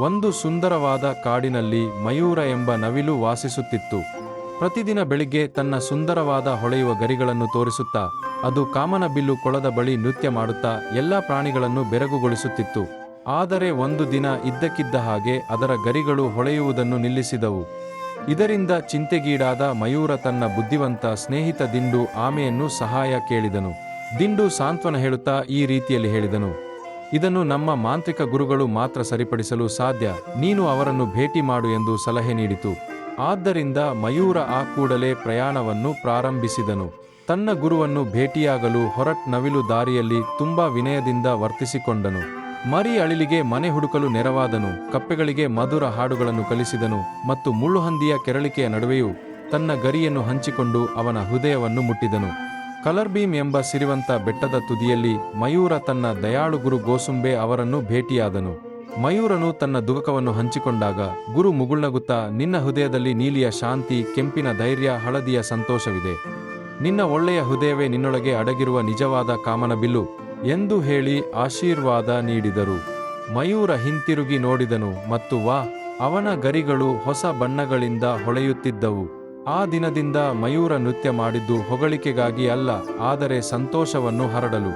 ಒಂದು ಸುಂದರವಾದ ಕಾಡಿನಲ್ಲಿ ಮಯೂರ ಎಂಬ ನವಿಲು ವಾಸಿಸುತ್ತಿತ್ತು. ಪ್ರತಿದಿನ ಬೆಳಿಗ್ಗೆ ತನ್ನ ಸುಂದರವಾದ ಹೊಳೆಯುವ ಗರಿಗಳನ್ನು ತೋರಿಸುತ್ತಾ, ಅದು ಕಾಮನಬಿಲ್ಲು ಕೊಳದ ಬಳಿ ನೃತ್ಯ ಮಾಡುತ್ತಾ ಎಲ್ಲ ಪ್ರಾಣಿಗಳನ್ನು ಬೆರಗುಗೊಳಿಸುತ್ತಿತ್ತು. ಆದರೆ ಒಂದು ದಿನ ಇದ್ದಕ್ಕಿದ್ದ ಹಾಗೆ ಅದರ ಗರಿಗಳು ಹೊಳೆಯುವುದನ್ನು ನಿಲ್ಲಿಸಿದವು. ಇದರಿಂದ ಚಿಂತೆಗೀಡಾದ ಮಯೂರ ತನ್ನ ಬುದ್ಧಿವಂತ ಸ್ನೇಹಿತ ದಿಂಡು ಆಮೆಯನ್ನು ಸಹಾಯ ಕೇಳಿದನು. ದಿಂಡು ಸಾಂತ್ವನ ಹೇಳುತ್ತಾ ಈ ರೀತಿಯಲ್ಲಿ ಹೇಳಿದನು. ಇದನ್ನು ನಮ್ಮ ಮಾಂತ್ರಿಕ ಗುರುಗಳು ಮಾತ್ರ ಸರಿಪಡಿಸಲು ಸಾಧ್ಯ. ನೀನು ಅವರನ್ನು ಭೇಟಿ ಮಾಡು ಎಂದು ಸಲಹೆ ನೀಡಿತು. ಆದ್ದರಿಂದ ಮಯೂರ ಆ ಕೂಡಲೇ ಪ್ರಯಾಣವನ್ನು ಪ್ರಾರಂಭಿಸಿದನು. ತನ್ನ ಗುರುವನ್ನು ಭೇಟಿಯಾಗಲು ಹೊರಟ್ ನವಿಲು ದಾರಿಯಲ್ಲಿ ತುಂಬಾ ವಿನಯದಿಂದ ವರ್ತಿಸಿಕೊಂಡನು. ಮರಿ ಅಳಿಲಿಗೆ ಮನೆ ಹುಡುಕಲು ನೆರವಾದನು. ಕಪ್ಪೆಗಳಿಗೆ ಮಧುರ ಹಾಡುಗಳನ್ನು ಕಲಿಸಿದನು ಮತ್ತು ಮುಳ್ಳುಹಂದಿಯ ಕೆರಳಿಕೆಯ ನಡುವೆಯೂ ತನ್ನ ಗರಿಯನ್ನು ಹಂಚಿಕೊಂಡು ಅವನ ಹೃದಯವನ್ನು ಮುಟ್ಟಿದನು. ಕಲರ್ಬೀಮ್ ಎಂಬ ಸಿರಿವಂತ ಬೆಟ್ಟದ ತುದಿಯಲ್ಲಿ ಮಯೂರ ತನ್ನ ದಯಾಳು ಗುರು ಗೋಸುಂಬೆ ಅವರನ್ನು ಭೇಟಿಯಾದನು. ಮಯೂರನು ತನ್ನ ದುಃಖವನ್ನು ಹಂಚಿಕೊಂಡಾಗ ಗುರು ಮುಗುಳ್ನಗುತ್ತಾ, ನಿನ್ನ ಹೃದಯದಲ್ಲಿ ನೀಲಿಯ ಶಾಂತಿ, ಕೆಂಪಿನ ಧೈರ್ಯ, ಹಳದಿಯ ಸಂತೋಷವಿದೆ. ನಿನ್ನ ಒಳ್ಳೆಯ ಹೃದಯವೇ ನಿನ್ನೊಳಗೆ ಅಡಗಿರುವ ನಿಜವಾದ ಕಾಮನ ಬಿಲ್ಲು ಎಂದು ಹೇಳಿ ಆಶೀರ್ವಾದ ನೀಡಿದರು. ಮಯೂರ ಹಿಂತಿರುಗಿ ನೋಡಿದನು ಮತ್ತು ವಾ ಅವನ ಗರಿಗಳು ಹೊಸ ಬಣ್ಣಗಳಿಂದ ಹೊಳೆಯುತ್ತಿದ್ದವು. ಆ ದಿನದಿಂದ ಮಯೂರ ನೃತ್ಯ ಮಾಡಿದ್ದು ಹೊಗಳಿಕೆಗಾಗಿ ಅಲ್ಲ ಆದರೆ ಸಂತೋಷವನ್ನು ಹರಡಲು.